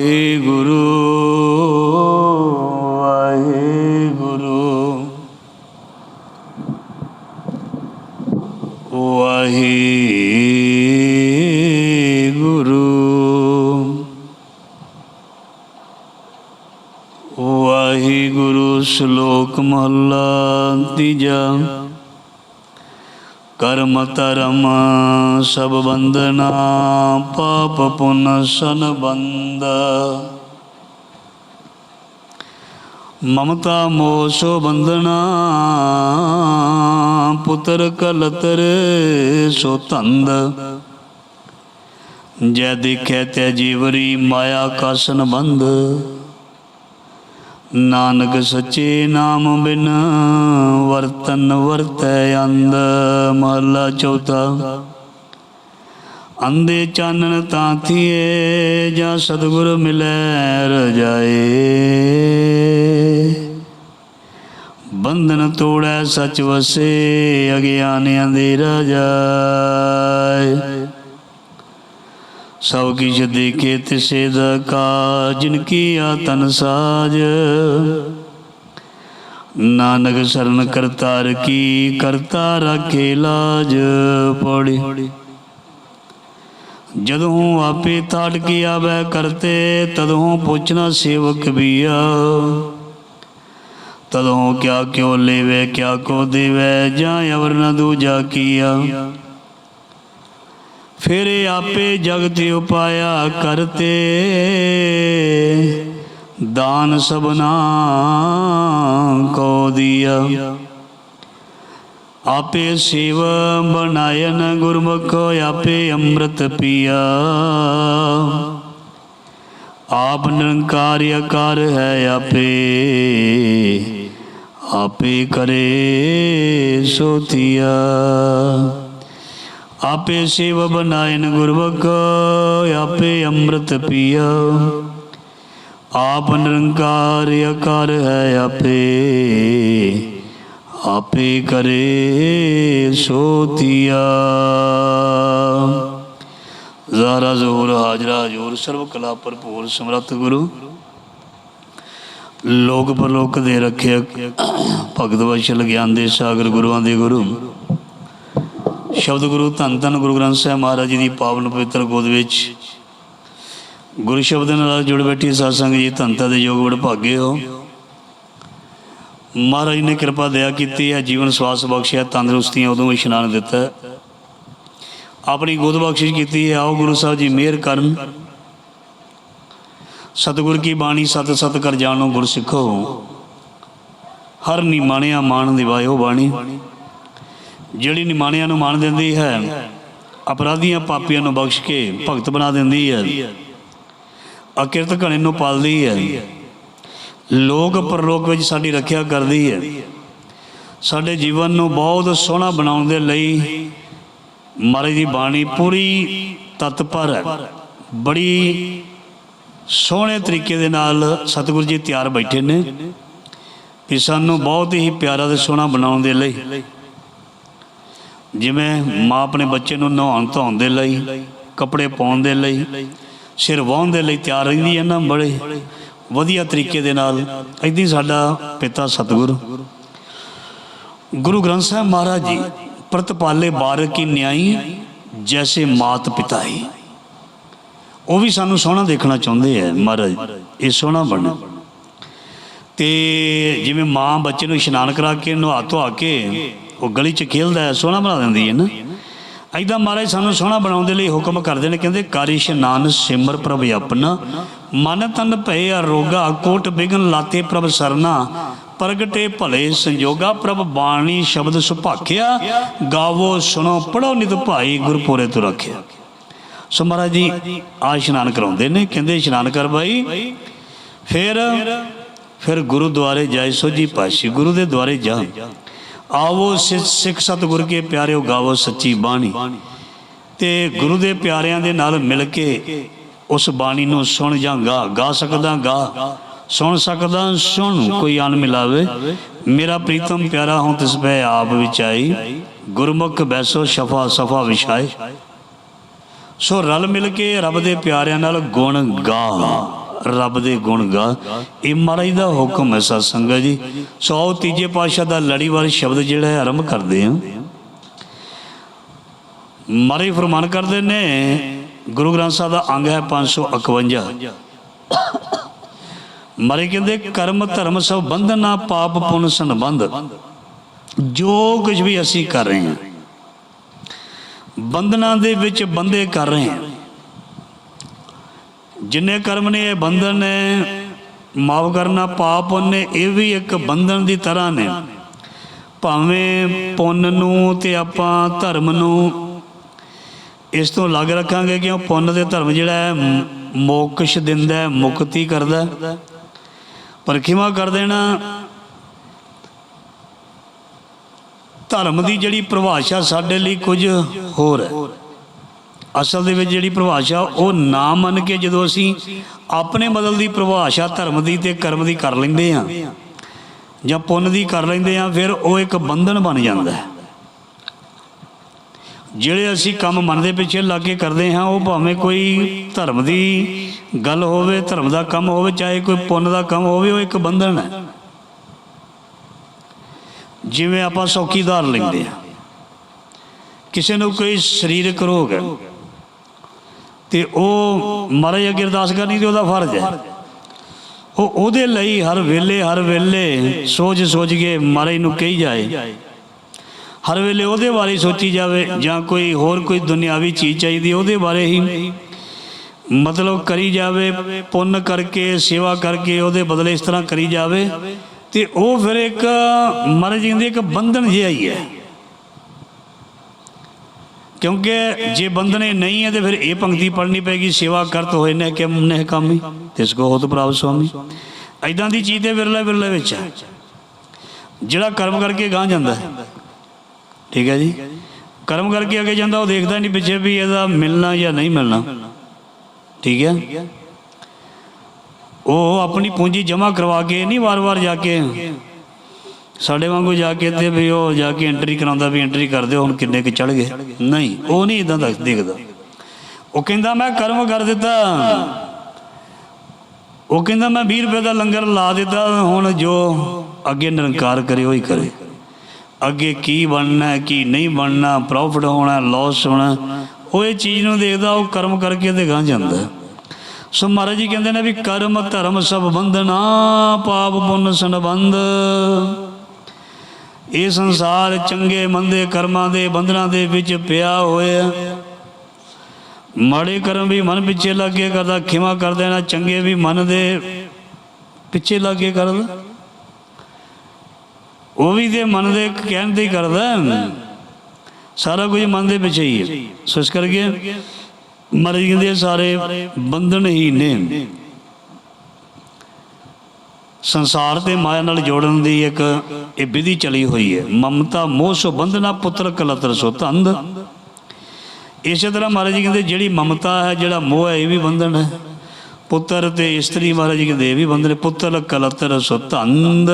ਵਾਹਿਗੁਰੂ ਵਾਹਿਗੁਰੂ। ਵਾਹਿਗੁਰੂ ਵਾਹਿਗੁਰੂ ਸ਼ਲੋਕ ਮਹਲਾ ਤੀਜਾ। ਕਰਮ ਧਰਮ ਸਭ ਬੰਦਨਾ ਪਾਪ ਪੁਨ ਬੰਦ ਮਮਤਾ ਮੋਹ ਸੋ ਬੰਦਨਾ ਪੁੱਤਰ ਕਲਤਰ ਸੋ ਧੰਦ। ਜੈ ਦੇਖੈ ਤੈ ਜੀਵਰੀ ਮਾਇਆ ਕਾ ਸੰਬੰਧ। ਨਾਨਕ ਸੱਚੇ ਨਾਮ ਬਿਨ ਵਰਤਨ ਵਰਤੈ ਅੰਧ ਮਹਲਾ ਚੌਥਾ। ਅੰਦੇ ਚਾਨਣ ਤਾਂ ਥੀਏ, ਜਾਂ ਸਤਿਗੁਰ ਮਿਲੈ ਰਜਾਏ। ਬੰਧਨ ਤੋੜੈ ਸਚ ਵਸੇ, ਅਗਿਆਨ ਅੰਧੇਰਾ ਜਾਏ। ਸਭ ਕਿਛ ਦੇਖੇ ਤਿਸੇ ਦਾ ਕਾ ਜਿਨ ਕੀਆ ਤਨ ਸਾਜ। ਨਾਨਕ ਸਰਨ ਕਰਤਾਰ ਕੀ ਕਰਤਾ ਰੱਖੇ ਲਾਜ, ਪੜੀ। ਜਦੋਂ ਆਪੇ ਤਾੜ ਕੀ ਆਵੈ ਕਰਤੇ, ਤਦੋਂ ਪੁੱਛਣਾ ਸੇਵਕ ਬੀਆ ਤਦੋਂ ਕਿਆ ਕਿਉ ਲੇਵੇ, ਕਿਆ ਕੋ ਦੇਵੇ, ਜਾਂ ਅਵਰ ਨ ਦੂਜਾ ਕੀਆ। ਫਿਰ ਆਪੇ ਜਗਤ ਉਪਾਇਆ ਕਰਤੇ। ਦਾਨ ਸਬਨਾ ਕੋ ਦਿਆ। ਆਪੇ ਸਿਵ ਬਣਾਇਨ ਗੁਰਮੁਖ, ਆਪੇ ਅੰਮ੍ਰਿਤ ਪੀਆ। ਆਪ ਨਿਰੰਕਾਰ ਆਕਾਰ ਹੈ ਆਪੇ ਆਪੇ ਕਰੇ ਸੋਤੀਆ ਆਪੇ ਸਿਵ ਬਨਾਇਨ ਗੁਰਬਕ ਆਪੇ ਅੰਮ੍ਰਿਤ ਪੀਆ। ਆਪ ਨਿਰੰਕਾਰ ਆਕਾਰ ਹੈ ਆਪੇ ਆਪੇ ਕਰੇ ਸੋਤੀਆ ਜ਼ਾਰਾ ਜ਼ੋਰ ਹਾਜਰਾ ਜੋਰ ਸਰਬ ਕਲਾ ਭਰਪੂਰ ਸਮਰੱਥ ਗੁਰੂ। ਲੋਕ ਪਰਲੋਕ ਦੇ ਰੱਖਿਅਕ ਭਗਤ ਵਸ਼ਲ ਗਿਆਨ ਦੇ ਸਾਗਰ ਗੁਰੂਆਂ ਦੇ ਗੁਰੂ। ਸ਼ਬਦ ਗੁਰੂ ਧੰਨ ਧੰਨ ਗੁਰੂ ਗ੍ਰੰਥ ਸਾਹਿਬ ਮਹਾਰਾਜ ਜੀ ਦੀ ਪਾਵਨ ਪਵਿੱਤਰ ਗੋਦ ਵਿੱਚ ਗੁਰੂ ਸ਼ਬਦ ਨਾਲ ਜੁੜ ਬੈਠੀ ਸਾਧ ਸੰਗਤ ਜੀ ਧੰਨਤਾ ਦੇ ਯੋਗ ਵੜ ਭਾਗੇ ਹੋ। ਮਹਾਰਾਜ ਨੇ ਕਿਰਪਾ ਦਇਆ ਕੀਤੀ ਹੈ, ਜੀਵਨ ਸਵਾਸ ਬਖਸ਼ਿਆ, ਤੰਦਰੁਸਤੀਆਂ ਉਦੋਂ ਇਸ਼ਨਾਨ ਦਿੱਤਾ। ਆਪਣੀ ਗੋਦ ਬਖਸ਼ਿਸ਼ ਕੀਤੀ ਹੈ, ਆਓ ਗੁਰੂ ਸਾਹਿਬ ਜੀ ਮਿਹਰ ਕਰਨ। ਸਤਿਗੁਰ ਕੀ ਬਾਣੀ ਸਤ ਸਤ ਕਰ ਜਾਣੋ ਗੁਰ ਸਿੱਖੋ ਹਰ ਨਿਮਾਣਿਆ ਮਾਣ ਦਿਵਾਇਓ ਬਾਣੀ। ਜਿਹੜੀ ਨਿਮਾਣਿਆਂ ਨੂੰ ਮਾਣ ਦਿੰਦੀ ਹੈ, ਅਪਰਾਧੀਆਂ ਪਾਪੀਆਂ ਨੂੰ ਬਖਸ਼ ਕੇ ਭਗਤ ਬਣਾ ਦਿੰਦੀ ਹੈ। ਅਕਿਰਤ ਘਣੇ ਨੂੰ ਪਾਲਦੀ ਹੈ। ਲੋਕ ਪਰਲੋਕ ਵਿੱਚ ਸਾਡੀ ਰੱਖਿਆ ਕਰਦੀ ਹੈ। ਸਾਡੇ ਜੀਵਨ ਨੂੰ ਬਹੁਤ ਸੋਹਣਾ ਬਣਾਉਣ ਦੇ ਲਈ ਮਹਾਰਾਜ ਦੀ ਬਾਣੀ ਪੂਰੀ ਤਤਪਰ ਹੈ। ਬੜੀ ਸੋਹਣੇ ਤਰੀਕੇ ਦੇ ਨਾਲ ਸਤਿਗੁਰੂ ਜੀ ਤਿਆਰ ਬੈਠੇ ਨੇ ਕਿ ਸਾਨੂੰ ਬਹੁਤ ਹੀ ਪਿਆਰਾ ਤੇ ਸੋਹਣਾ ਬਣਾਉਣ ਦੇ ਲਈ ਜਿਵੇਂ ਮਾਂ ਆਪਣੇ ਬੱਚੇ ਨੂੰ ਨਹਾਉਣ ਧੋਣ ਦੇ ਲਈ, ਕੱਪੜੇ ਪਾਉਣ ਦੇ ਲਈ, ਸਿਰ ਵਾਹੁਣ ਦੇ ਲਈ ਤਿਆਰ ਰਹਿੰਦੀ ਹੈ ਨਾ ਬੜੇ। ਵਧੀਆ ਤਰੀਕੇ ਦੇ ਨਾਲ ਇਦਾਂ ਸਾਡਾ ਪਿਤਾ ਸਤਿਗੁਰੂ। ਗੁਰੂ ਗ੍ਰੰਥ ਸਾਹਿਬ ਮਹਾਰਾਜ ਜੀ, ਪ੍ਰਤਪਾਲੇ ਬਾਰਕ ਕੀ ਨਿਆਈ, ਜੈਸੇ ਮਾਤ ਪਿਤਾ ਹੀ ਉਹ ਵੀ ਸਾਨੂੰ ਸੋਹਣਾ ਦੇਖਣਾ ਚਾਹੁੰਦੇ ਆ ਮਹਾਰਾਜ, ਇਹ ਸੋਹਣਾ ਬਣੇ। ਤੇ ਜਿਵੇਂ ਮਾਂ ਬੱਚੇ ਨੂੰ ਇਸ਼ਨਾਨ ਕਰਾ ਕੇ, ਨਹਾ ਧਵਾ ਕੇ ਉਹ ਗਲੀ 'ਚ ਖੇਲਦਾ ਹੈ, ਸੋਹਣਾ ਬਣਾ ਦਿੰਦੀ ਹੈ ਨਾ। ਐਦਾਂ ਮਹਾਰਾਜ ਸਾਨੂੰ ਸੋਹਣਾ ਬਣਾਉਣ ਦੇ ਲਈ ਹੁਕਮ ਕਰਦੇ ਨੇ, ਕਹਿੰਦੇ ਕਰ ਇਸ਼ਨਾਨ ਸਿਮਰ ਪ੍ਰਭ ਆਪਣਾ, ਮਨ ਤਨ ਭਏ ਅਰੋਗਾ ਕੋਟ ਬਿਗਨ ਲਾਤੇ ਪ੍ਰਭ ਸਰਨਾ, ਪ੍ਰਗਟੇ ਭਲੇ ਸੰਜੋਗਾ, ਪ੍ਰਭ ਬਾਣੀ ਸ਼ਬਦ ਸੁਭਾਖਿਆ, ਗਾਵੋ ਸੁਣੋ ਪੜੋ ਨਿਤ ਭਾਈ ਗੁਰਪੁਰੇ ਤੋਂ ਰੱਖਿਆ। ਸੋ ਮਹਾਰਾਜ ਜੀ ਆ ਇਸ਼ਨਾਨ ਕਰਾਉਂਦੇ ਨੇ, ਕਹਿੰਦੇ, ਇਸ਼ਨਾਨ ਕਰ ਬਾਈ। ਫਿਰ ਫਿਰ ਗੁਰਦੁਆਰੇ ਜਾਏ ਸੋਜੀ ਪਾਸ਼ੀ ਗੁਰੂ ਦੇ ਦੁਆਰੇ ਜਾ। ਆਵੋ ਸਿੱਖ ਸਤਿਗੁਰ ਕੇ ਪਿਆਰਿਓ, ਗਾਵੋ ਸੱਚੀ ਬਾਣੀ। ਤੇ ਗੁਰੂ ਦੇ ਪਿਆਰਿਆਂ ਦੇ ਨਾਲ ਮਿਲ ਕੇ ਉਸ ਬਾਣੀ ਨੂੰ ਸੁਣ ਜਾਂ ਗਾ ਗਾ ਸਕਦਾ ਗਾ, ਸੁਣ ਸਕਦਾ, ਸੁਣ, ਕੋਈ ਅਨ ਮਿਲਾਵੇ। ਮੇਰਾ ਪ੍ਰੀਤਮ ਪਿਆਰਾ ਹੂੰ ਤਿਸ ਪੈ ਆਪ ਵਿਚਾਈ, ਗੁਰਮੁਖ ਬੈਸੋ ਸ਼ਫਾ ਸਫਾ ਵਿਛਾਏ ਸੋ ਰਲ ਮਿਲ ਕੇ ਰੱਬ ਦੇ ਪਿਆਰਿਆਂ ਨਾਲ ਗੁਣ ਗਾ। ਰੱਬ ਦੇ ਗੁਣ ਗਾ। ਇਹ ਮਹਾਰਾਜ ਦਾ ਹੁਕਮ ਹੈ ਸਤ ਸੰਗਤ ਜੀ। ਸੋ ਤੀਜੇ ਪਾਤਸ਼ਾਹ ਦਾ ਲੜੀਵਾਰ ਸ਼ਬਦ ਜਿਹੜਾ ਹੈ ਆਰੰਭ ਕਰਦੇ ਹਾਂ। ਮਹਾਰਾਜ ਫਰਮਾਨ ਕਰਦੇ ਨੇ, ਗੁਰੂ ਗ੍ਰੰਥ ਸਾਹਿਬ ਦਾ ਅੰਗ ਹੈ 551 ਮਹਾਰਾਜ ਕਹਿੰਦੇ, ਕਰਮ ਧਰਮ ਸਭ ਬੰਧਨਾ ਪਾਪ ਪੁੰਨ ਸੰਬੰਧ। ਜੋ ਕੁਝ ਵੀ ਅਸੀਂ ਕਰ ਰਹੇ ਹਾਂ, ਬੰਧਨਾਂ ਦੇ ਵਿੱਚ ਬੰਦੇ ਕਰ ਰਹੇ ਹਾਂ। ਜਿੰਨੇ ਕਰਮ ਨੇ ਇਹ ਬੰਧਨ ਨੇ, ਮਾਫ ਕਰਨਾ ਪਾਪ ਨੇ, ਇਹ ਵੀ ਇੱਕ ਬੰਧਨ ਦੀ ਤਰ੍ਹਾਂ ਨੇ ਭਾਵੇਂ ਪੁੰਨ ਨੂੰ ਤੇ ਆਪਾਂ ਧਰਮ ਨੂੰ ਇਸ ਤੋਂ ਅਲੱਗ ਰੱਖਾਂਗੇ ਕਿ ਉਹ ਪੁੰਨ ਤੇ ਧਰਮ ਜਿਹੜਾ ਹੈ ਮੋਕਸ਼ ਦਿੰਦਾ ਮੁਕਤੀ ਕਰਦਾ ਹੈ। ਪਰ ਖਿਮਾ ਕਰ ਦੇਣਾ, ਧਰਮ ਦੀ ਜਿਹੜੀ ਪਰਿਭਾਸ਼ਾ ਸਾਡੇ ਲਈ ਕੁਝ ਹੋਰ ਹੈ ਅਸਲ ਦੇ ਵਿੱਚ ਜਿਹੜੀ ਪਰਿਭਾਸ਼ਾ, ਉਹ ਨਾ ਮੰਨ ਕੇ ਜਦੋਂ ਅਸੀਂ ਆਪਣੇ ਬਦਲ ਦੀ ਪਰਿਭਾਸ਼ਾ ਧਰਮ ਦੀ ਤੇ ਕਰਮ ਦੀ ਕਰ ਲੈਂਦੇ ਆ ਜਾਂ ਪੁੰਨ ਦੀ ਕਰ ਲੈਂਦੇ ਆ ਫਿਰ ਉਹ ਇੱਕ ਬੰਧਨ ਬਣ ਜਾਂਦਾ ਹੈ। ਜਿਹੜੇ ਅਸੀਂ ਕੰਮ ਮਨ ਦੇ ਪਿੱਛੇ ਲੱਗ ਕੇ ਕਰਦੇ ਹਾਂ, ਉਹ ਭਾਵੇਂ ਕੋਈ ਧਰਮ ਦੀ ਗੱਲ ਹੋਵੇ, ਧਰਮ ਦਾ ਕੰਮ ਹੋਵੇ, ਚਾਹੇ ਕੋਈ ਪੁੰਨ ਦਾ ਕੰਮ ਹੋਵੇ, ਉਹ ਇੱਕ ਬੰਧਨ ਹੈ। ਜਿਵੇਂ ਆਪਾਂ ਸੌਖੀ ਲੈਂਦੇ ਆ ਕਿਸੇ ਨੂੰ ਕੋਈ ਸਰੀਰਕ ਰੋਗ ਹੈ ਤੇ ਉਹ ਮਹਾਰਾਜ ਅੱਗੇ ਅਰਦਾਸ ਕਰਨੀ ਤੇ ਉਹਦਾ ਫਰਜ਼ ਹੈ। ਉਹ ਉਹਦੇ ਲਈ ਹਰ ਵੇਲੇ ਹਰ ਵੇਲੇ ਸੋਚ ਸੋਚ ਕੇ ਮਹਾਰਾਜ ਨੂੰ ਕਹੀ ਜਾਏ। ਹਰ ਵੇਲੇ ਉਹਦੇ ਬਾਰੇ ਸੋਚੀ ਜਾਵੇ ਜਾਂ ਕੋਈ ਹੋਰ ਕੋਈ ਦੁਨਿਆਵੀ ਚੀਜ਼ ਚਾਹੀਦੀ, ਉਹਦੇ ਬਾਰੇ ਹੀ ਮਤਲਬ ਕਰੀ ਜਾਵੇ, ਪੁੰਨ ਕਰਕੇ, ਸੇਵਾ ਕਰਕੇ ਉਹਦੇ ਬਦਲੇ ਇਸ ਤਰ੍ਹਾਂ ਕਰੀ ਜਾਵੇ ਤੇ ਉਹ ਫਿਰ ਇੱਕ ਮਹਾਰਾਜ ਕਹਿੰਦੇ ਇੱਕ ਬੰਧਨ ਜਿਹਾ ਹੀ ਹੈ। ਕਿਉਂਕਿ ਜੇ ਬੰਧਨੇ ਨਹੀਂ ਹੈ ਤੇ ਫਿਰ ਇਹ ਪੰਕਤੀ ਪੜਨੀ ਪੈਗੀ ਸੇਵਾ ਕਰਤ ਹੋਏ ਨੇ ਕਿ ਨਹਿ ਕਾਮੀ ਤਿਸ ਕੋ ਹੋਤ ਪ੍ਰਾਪ ਸੁਆਮੀ। ਐਦਾਂ ਦੀ ਚੀਜ਼ ਤੇ ਵਿਰਲੇ ਵਿਰਲੇ ਵਿੱਚ ਹੈ। ਜਿਹੜਾ ਕਰਮ ਕਰਕੇ ਗਾਂ ਜਾਂਦਾ ਹੈ। ਠੀਕ ਹੈ ਜੀ? ਕਰਮ ਕਰਕੇ ਅੱਗੇ ਜਾਂਦਾ, ਉਹ ਦੇਖਦਾ ਨਹੀਂ ਪਿੱਛੇ ਵੀ ਇਹਦਾ ਮਿਲਣਾ ਜਾਂ ਨਹੀਂ ਮਿਲਣਾ। ਠੀਕ ਹੈ? ਉਹ ਆਪਣੀ ਪੂੰਜੀ ਜਮ੍ਹਾਂ ਕਰਵਾ ਕੇ ਨਹੀਂ ਵਾਰ-ਵਾਰ ਜਾ ਕੇ ਸਾਡੇ ਵਾਂਗੂ ਜਾ ਕੇ ਤੇ ਵੀ ਉਹ ਜਾ ਕੇ ਐਂਟਰੀ ਕਰਾਉਂਦਾ ਵੀ ਐਂਟਰੀ ਕਰ ਦਿਓ, ਹੁਣ ਕਿੰਨੇ ਕੁ ਚੜ ਗਏ? ਨਹੀਂ, ਉਹ ਨਹੀਂ ਇਦਾਂ ਦਾ ਦੇਖਦਾ। ਉਹ ਕਹਿੰਦਾ, ਮੈਂ ਕਰਮ ਕਰ ਦਿੱਤਾ। ਉਹ ਕਹਿੰਦਾ, ਮੈਂ 20 ਰੁਪਏ ਦਾ ਲੰਗਰ ਲਾ ਦਿੱਤਾ, ਹੁਣ ਜੋ ਅੱਗੇ ਨਿਰੰਕਾਰ ਕਰੇ, ਉਹ ਹੀ ਕਰੇ। ਅੱਗੇ ਕੀ ਬਣਨਾ, ਕੀ ਨਹੀਂ ਬਣਨਾ ਪ੍ਰੋਫਿਟ ਹੋਣਾ ਲਾਸ ਹੋਣਾ, ਉਹ ਇਹ ਚੀਜ਼ ਨੂੰ ਦੇਖਦਾ, ਉਹ ਕਰਮ ਕਰਕੇ ਤੇ ਗਾਂ ਜਾਂਦਾ ਸੋ ਮਹਾਰਾਜ ਜੀ ਕਹਿੰਦੇ ਨੇ ਵੀ ਕਰਮ ਧਰਮ ਸਭ ਬੰਧਨਾ ਪਾਪ ਪੁੰਨ ਸੰਬੰਧ। ਇਹ ਸੰਸਾਰ ਚੰਗੇ ਮੰਦੇ ਕਰਮਾਂ ਦੇ ਬੰਧਨਾਂ ਦੇ ਵਿੱਚ ਪਿਆ ਹੋਇਆ ਮਾੜੇ ਕਰਮ ਵੀ ਮਨ ਪਿੱਛੇ ਲੱਗੇ ਕਰਦਾ, ਖਿਮਾ ਕਰ ਦੇਣਾ, ਚੰਗੇ ਵੀ ਮਨ ਦੇ ਪਿੱਛੇ ਲੱਗੇ ਕਰਦਾ। ਉਹ ਵੀ ਤੇ ਮਨ ਦੇ ਕਹਿਣ ਤੇ ਕਰਦਾ ਸਾਰਾ ਕੁਝ ਮਨ ਦੇ ਪਿੱਛੇ ਹੀ ਹੈ। ਸੋ ਇਸ ਕਰਕੇ ਮਹਾਰਾਜ ਜੀ ਸਾਰੇ ਬੰਧਨ ਹੀ ਨੇ। ਸੰਸਾਰ ਤੇ ਮਾਇਆ ਨਾਲ ਜੋੜਨ ਦੀ ਇੱਕ ਇਹ ਵਿਧੀ ਚਲੀ ਹੋਈ ਹੈ। ਮਮਤਾ, ਮੋਹ ਸੋ ਬੰਧਨਾ ਪੁੱਤਰ, ਕਲਤਰ ਸੋ ਧੰਦ ਇਸੇ ਤਰ੍ਹਾਂ ਮਹਾਰਾਜ ਜੀ ਕਹਿੰਦੇ, ਜਿਹੜੀ ਮਮਤਾ ਹੈ, ਜਿਹੜਾ ਮੋਹ ਹੈ, ਇਹ ਵੀ ਬੰਧਨ ਹੈ। ਪੁੱਤਰ ਤੇ ਇਸਤਰੀ ਮਹਾਰਾਜ ਜੀ ਕਹਿੰਦੇ, ਇਹ ਵੀ ਬੰਧਨ ਪੁੱਤਰ, ਕਲਤਰ ਸੋ ਧੰਦ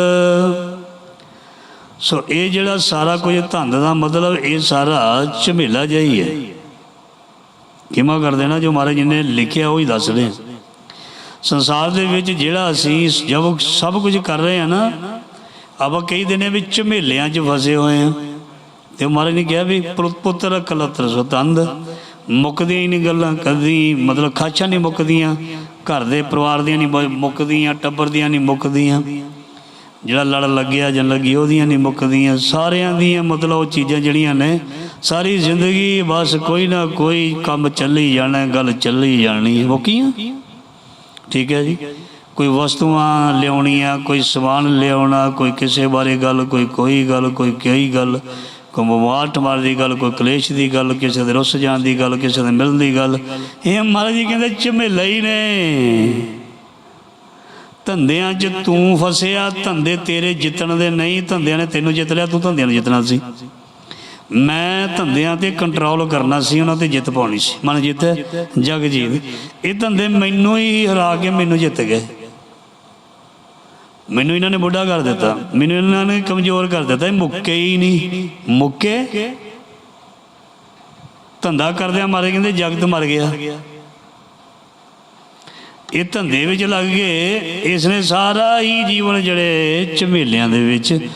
ਸੋ ਇਹ ਜਿਹੜਾ ਸਾਰਾ ਕੁਝ ਧੰਦ ਦਾ ਮਤਲਬ, ਇਹ ਸਾਰਾ ਝਮੇਲਾ ਜਿਹਾ ਹੀ ਹੈ। ਕਿਮਾ ਕਰ ਦੇਣਾ ਜੋ ਮਹਾਰਾਜ ਜੀ ਨੇ ਲਿਖਿਆ, ਉਹ ਹੀ ਦੱਸ ਰਹੇ ਸੰਸਾਰ ਦੇ ਵਿੱਚ ਜਿਹੜਾ ਅਸੀਂ ਜਦ ਸਭ ਕੁਝ ਕਰ ਰਹੇ ਹਾਂ ਨਾ, ਆਪਾਂ ਕਈ ਦਿਨੇ ਵਿੱਚ ਝਮੇਲਿਆਂ 'ਚ ਫਸੇ ਹੋਏ ਹਾਂ। ਤੇ ਮਹਾਰਾਜ ਨੇ ਕਿਹਾ ਵੀ ਪੁੱਤਰ ਕਲਤਰ ਸੁਤੰਦ ਮੁੱਕਦੀਆਂ ਹੀ ਨਹੀਂ ਗੱਲਾਂ ਕਦੀ, ਮਤਲਬ ਖਾਚਾਂ ਨਹੀਂ ਮੁੱਕਦੀਆਂ, ਘਰ ਦੇ ਪਰਿਵਾਰ ਦੀਆਂ ਨਹੀਂ ਮੁ- ਮੁੱਕਦੀਆਂ, ਟੱਬਰ ਦੀਆਂ ਨਹੀਂ ਮੁੱਕਦੀਆਂ। ਜਿਹੜਾ ਲੜ ਲੱਗਿਆ ਜਾਂ ਲੱਗੀ ਉਹਦੀਆਂ ਨਹੀਂ ਮੁੱਕਦੀਆਂ। ਸਾਰਿਆਂ ਦੀਆਂ ਮਤਲਬ ਉਹ ਚੀਜ਼ਾਂ ਜਿਹੜੀਆਂ ਨੇ, ਸਾਰੀ ਜ਼ਿੰਦਗੀ ਬਸ ਕੋਈ ਨਾ ਕੋਈ ਕੰਮ ਚੱਲੀ ਜਾਣਾ, ਗੱਲ ਚੱਲੀ ਜਾਣੀ। ਮੁੱਕੀਆਂ ਠੀਕ ਹੈ ਜੀ? ਕੋਈ ਵਸਤੂਆਂ ਲਿਆਉਣੀਆਂ, ਕੋਈ ਸਮਾਨ ਲਿਆਉਣਾ, ਕੋਈ ਕਿਸੇ ਬਾਰੇ ਗੱਲ, ਕੋਈ ਕੋਈ ਗੱਲ, ਕੋਈ ਕਈ ਗੱਲ, ਕੋਈ ਬਿਮਾਰ ਠਮਾਰ ਦੀ ਗੱਲ, ਕੋਈ ਕਲੇਸ਼ ਦੀ ਗੱਲ, ਕਿਸੇ ਦੇ ਰੁੱਸ ਜਾਣ ਦੀ ਗੱਲ, ਕਿਸੇ ਦੇ ਮਿਲਣ ਦੀ ਗੱਲ। ਇਹ ਮਹਾਰਾਜ ਜੀ ਕਹਿੰਦੇ ਝਮੇਲਾ ਹੀ ਨੇ। ਧੰਦਿਆਂ 'ਚ ਤੂੰ ਫਸਿਆ, ਧੰਦੇ ਤੇਰੇ ਜਿੱਤਣ ਦੇ ਨਹੀਂ, ਧੰਦਿਆਂ ਨੇ ਤੈਨੂੰ ਜਿੱਤ ਲਿਆ, ਤੂੰ ਧੰਦਿਆਂ ਨੂੰ ਜਿੱਤਣਾ ਸੀ। ਮੈਂ ਧੰਦਿਆਂ ਤੇ ਕੰਟਰੋਲ ਕਰਨਾ ਸੀ, ਉਹਨਾਂ ਤੇ ਜਿੱਤ ਪਾਉਣੀ ਸੀ। ਮਨ ਜਿੱਤ, ਜਗ ਇਹ ਧੰਦੇ ਮੈਨੂੰ ਹੀ ਹਰਾ ਕੇ ਮੈਨੂੰ ਜਿੱਤ ਗਏ। ਮੈਨੂੰ ਇਹਨਾਂ ਨੇ ਬੁੱਢਾ ਕਰ ਦਿੱਤਾ। ਮੈਨੂੰ ਇਹਨਾਂ ਨੇ ਕਮਜ਼ੋਰ ਕਰ ਦਿੱਤਾ। ਇਹ ਮੁੱਕੇ ਹੀ ਨਹੀਂ। ਮੁੱਕੇ? ਧੰਦਾ ਕਰਦਿਆਂ ਮਾਰੇ ਕਹਿੰਦੇ ਜਗਤ ਮਰ ਗਿਆ। ਇਹ ਧੰਦੇ ਵਿੱਚ ਲੱਗ ਗਏ। ਇਸ ਨੇ ਸਾਰਾ ਹੀ ਜੀਵਨ ਜਿਹੜੇ ਝਮੇਲਿਆਂ ਦੇ ਵਿੱਚ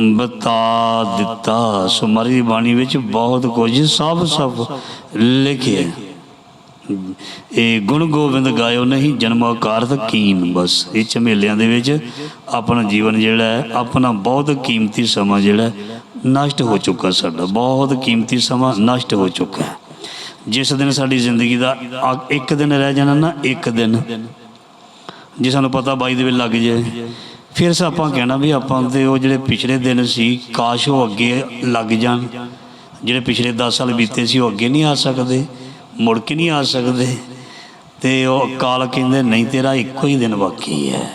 ਬਤਾ ਦਿੱਤਾ। ਸੋ ਦੀ ਬਾਣੀ ਵਿੱਚ ਬਹੁਤ ਕੁਝ ਸਭ ਸਭ ਲਿਖਿਆ। ਇਹ ਗੁਣ ਗੋਬਿੰਦ ਗਾਇਓ ਨਹੀਂ, ਜਨਮ ਕਾਰਤ ਕੀਨ ਬਸ ਇਹ ਝਮੇਲਿਆਂ ਦੇ ਵਿੱਚ ਆਪਣਾ ਜੀਵਨ ਜਿਹੜਾ ਹੈ, ਆਪਣਾ ਬਹੁਤ ਕੀਮਤੀ ਸਮਾਂ ਜਿਹੜਾ ਨਸ਼ਟ ਹੋ ਚੁੱਕਾ ਸਾਡਾ। ਬਹੁਤ ਕੀਮਤੀ ਸਮਾਂ ਨਸ਼ਟ ਹੋ ਚੁੱਕਾ ਜਿਸ ਦਿਨ ਸਾਡੀ ਜ਼ਿੰਦਗੀ ਦਾ ਇੱਕ ਦਿਨ ਰਹਿ ਜਾਣਾ ਨਾ, ਇੱਕ ਦਿਨ। ਜੇ ਸਾਨੂੰ ਪਤਾ ਬਾਈ ਦੇ ਵਿੱਚ ਲੱਗ ਜਾਏ ਫਿਰ ਆਪਾਂ ਕਹਿਣਾ ਵੀ ਆਪਾਂ ਤੇ ਉਹ ਜਿਹੜੇ ਪਿਛਲੇ ਦਿਨ ਸੀ, ਕਾਸ਼ ਉਹ ਅੱਗੇ ਲੱਗ ਜਾਣ। ਜਿਹੜੇ ਪਿਛਲੇ 10 ਸਾਲ ਬੀਤੇ ਸੀ, ਉਹ ਅੱਗੇ ਨਹੀਂ ਆ ਸਕਦੇ, ਮੁੜ ਕੇ ਨਹੀਂ ਆ ਸਕਦੇ। ਤੇ ਉਹ ਕਾਲ ਕਹਿੰਦੇ, ਨਹੀਂ, ਤੇਰਾ ਇੱਕੋ ਹੀ ਦਿਨ ਬਾਕੀ ਹੈ।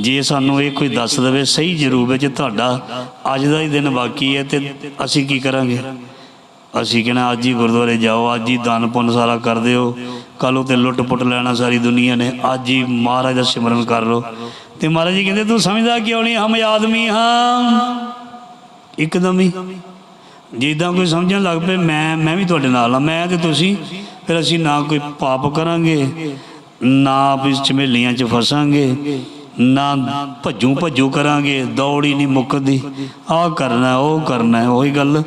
ਜੇ ਸਾਨੂੰ ਇਹ ਕੋਈ ਦੱਸ ਦੇਵੇ, ਸਹੀ ਜਰੂਰ ਵਿੱਚ ਤੁਹਾਡਾ ਅੱਜ ਦਾ ਹੀ ਦਿਨ ਬਾਕੀ ਹੈ ਤੇ ਅਸੀਂ ਕੀ ਕਰਾਂਗੇ? ਅਸੀਂ ਕਹਿਣਾ, ਅੱਜ ਹੀ ਗੁਰਦੁਆਰੇ ਜਾਓ, ਅੱਜ ਹੀ ਦਾਨ ਪੁੰਨ ਸਾਰਾ ਕਰ ਦਿਓ। ਕੱਲ ਤੇ ਲੁੱਟ ਪੁੱਟ ਲੈਣਾ ਸਾਰੀ ਦੁਨੀਆ ਨੇ। ਅੱਜ ਹੀ ਮਹਾਰਾਜ ਦਾ ਸਿਮਰਨ ਕਰ ਲਓ। ਤੇ ਮਹਾਰਾਜ ਜੀ ਕਹਿੰਦੇ, ਤੂੰ ਸਮਝਦਾ ਕਿਉਂ ਨਹੀਂ? ਹਮ ਆਦਮੀ ਹਾਂ ਇੱਕਦਮ ਹੀ। ਜਿੱਦਾਂ ਕੋਈ ਸਮਝਣ ਲੱਗ ਪਏ, ਮੈਂ ਮੈਂ ਵੀ ਤੁਹਾਡੇ ਨਾਲ ਆ ਮੈਂ ਤੇ ਤੁਸੀਂ। ਫਿਰ ਅਸੀਂ ਨਾ ਕੋਈ ਪਾਪ ਕਰਾਂਗੇ, ਨਾ ਵੀ ਝਮੇਲੀਆਂ 'ਚ ਫਸਾਂਗੇ। ਨਾ ਭੱਜੂ ਭੱਜੂ ਕਰਾਂਗੇ, ਦੌੜ ਹੀ ਨਹੀਂ ਮੁੱਕਦੀ। ਆਹ ਕਰਨਾ, ਉਹ ਕਰਨਾ, ਉਹੀ ਗੱਲ।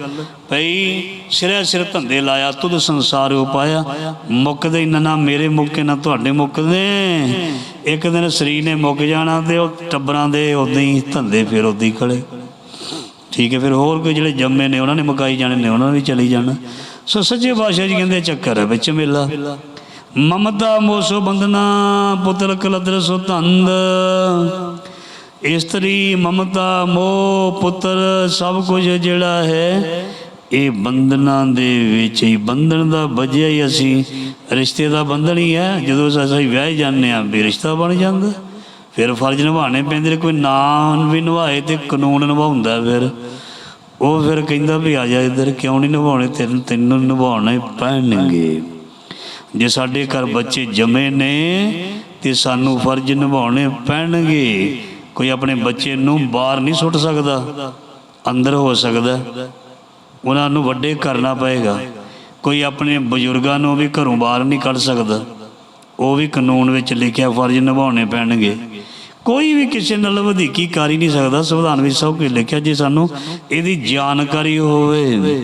ਭਈ ਸਿਰੇ ਸਿਰ ਧੰਦੇ ਲਾਇਆ, ਤੁਧ ਸੰਸਾਰ ਉਪਾਇਆ ਮੁੱਕਦੇ ਹੀ ਨਾ ਨਾ ਮੇਰੇ ਮੁੱਕੇ, ਨਾ ਤੁਹਾਡੇ ਮੁੱਕਦੇ। ਇੱਕ ਦਿਨ ਸਰੀਰ ਨੇ ਮੁੱਕ ਜਾਣਾ ਤੇ ਉਹ ਟੱਬਰਾਂ ਦੇ ਉਦਾਂ ਹੀ ਧੰਦੇ ਫਿਰ ਉਦਾਂ ਹੀ ਖੜੇ। ਠੀਕ ਹੈ, ਫਿਰ ਹੋਰ ਕੋਈ ਜਿਹੜੇ ਜੰਮੇ ਨੇ, ਉਹਨਾਂ ਨੇ ਮੁਕਾਈ ਜਾਣੇ ਨੇ, ਉਹਨਾਂ ਨੇ ਵੀ ਚਲੀ ਜਾਣਾ। ਸੋ ਸੱਚੇ ਪਾਤਸ਼ਾਹ ਜੀ ਕਹਿੰਦੇ ਚੱਕਰ ਹੈ ਵਿੱਚ ਮੇਲਾ। ਮਮਤਾ ਮੋਸੋ ਬੰਦਨਾ ਪੁੱਤਰ ਕਲਦਰ ਸੋ ਧੰਦ। ਇਸਤਰੀ ਮਮਤਾ ਮੋਹ ਪੁੱਤਰ, ਸਭ ਕੁਝ ਜਿਹੜਾ ਹੈ, ਇਹ ਬੰਧਨਾਂ ਦੇ ਵਿੱਚ ਹੀ, ਬੰਧਨ ਦਾ ਵਜਿਆ ਹੀ ਅਸੀਂ, ਰਿਸ਼ਤੇ ਦਾ ਬੰਧਨ ਹੀ ਹੈ। ਜਦੋਂ ਅਸੀਂ ਵਿਆਹ ਜਾਂਦੇ ਆ ਵੀ ਰਿਸ਼ਤਾ ਬਣ ਜਾਂਦਾ। ਫਿਰ ਫਰਜ਼ ਨਿਭਾਣੇ ਪੈਂਦੇ ਨੇ, ਕੋਈ ਨਾਂ ਵੀ ਨਿਭਾਏ ਤੇ ਕਾਨੂੰਨ ਨਿਭਾਉਂਦਾ ਫਿਰ। ਉਹ ਫਿਰ ਕਹਿੰਦਾ ਵੀ ਆ ਜਾ ਇੱਧਰ, ਕਿਉਂ ਨਹੀਂ ਨਿਭਾਉਣੇ? ਤੈਨੂੰ ਤੈਨੂੰ ਨਿਭਾਉਣੇ ਪੈਣਗੇ। ਜੇ ਸਾਡੇ ਘਰ ਬੱਚੇ ਜੰਮੇ ਨੇ ਤੇ ਸਾਨੂੰ ਫਰਜ਼ ਨਿਭਾਉਣੇ ਪੈਣਗੇ, ਕੋਈ ਆਪਣੇ ਬੱਚੇ ਨੂੰ ਬਾਹਰ ਨਹੀਂ ਸੁੱਟ ਸਕਦਾ, ਅੰਦਰ ਹੋ ਸਕਦਾ, ਉਹਨਾਂ ਨੂੰ ਵੱਡੇ ਕਰਨਾ ਪਏਗਾ। ਕੋਈ ਆਪਣੇ ਬਜ਼ੁਰਗਾਂ ਨੂੰ ਵੀ ਘਰੋਂ ਬਾਹਰ ਨਹੀਂ ਕੱਢ ਸਕਦਾ, ਉਹ ਵੀ ਕਾਨੂੰਨ ਵਿੱਚ ਲਿਖਿਆ ਫਰਜ਼ ਨਿਭਾਉਣੇ ਪੈਣਗੇ। ਕੋਈ ਵੀ ਕਿਸੇ ਨਾਲ ਵਧੀਕੀ ਕਰ ਹੀ ਨਹੀਂ ਸਕਦਾ, ਸੰਵਿਧਾਨ ਵਿੱਚ ਸਭ ਕੁਝ ਲਿਖਿਆ, ਜੇ ਸਾਨੂੰ ਇਹਦੀ ਜਾਣਕਾਰੀ ਹੋਵੇ।